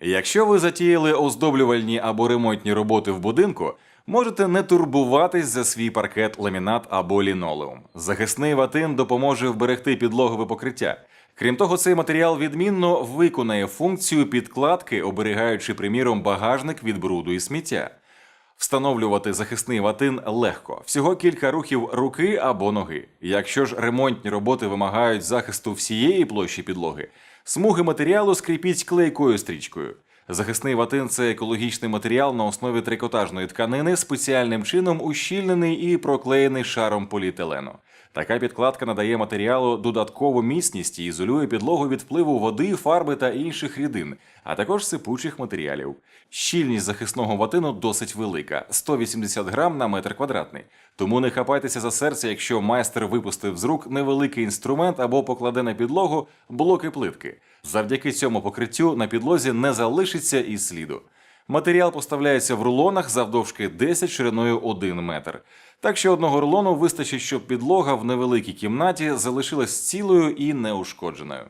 Якщо ви затіяли оздоблювальні або ремонтні роботи в будинку, можете не турбуватись за свій паркет, ламінат або лінолеум. Захисний ватин допоможе вберегти підлогове покриття. Крім того, цей матеріал відмінно виконає функцію підкладки, оберігаючи, приміром, багажник від бруду і сміття. Встановлювати захисний ватин легко, всього кілька рухів руки або ноги. Якщо ж ремонтні роботи вимагають захисту всієї площі підлоги, смуги матеріалу скріпіть клейкою стрічкою. Захисний ватин це екологічний матеріал на основі трикотажної тканини, спеціальним чином ущільнений і проклеєний шаром поліетилену. Така підкладка надає матеріалу додаткову міцність і ізолює підлогу від впливу води, фарби та інших рідин, а також сипучих матеріалів. Щільність захисного ватину досить велика 180 грам на метр квадратний. Тому не хапайтеся за серце, якщо майстер випустив з рук невеликий інструмент або покладе на підлогу блоки плитки. Завдяки цьому покриттю на підлозі не залишиться і сліду. Матеріал поставляється в рулонах завдовжки 10 шириною 1 метр. Так що одного рулону вистачить, щоб підлога в невеликій кімнаті залишилась цілою і неушкодженою.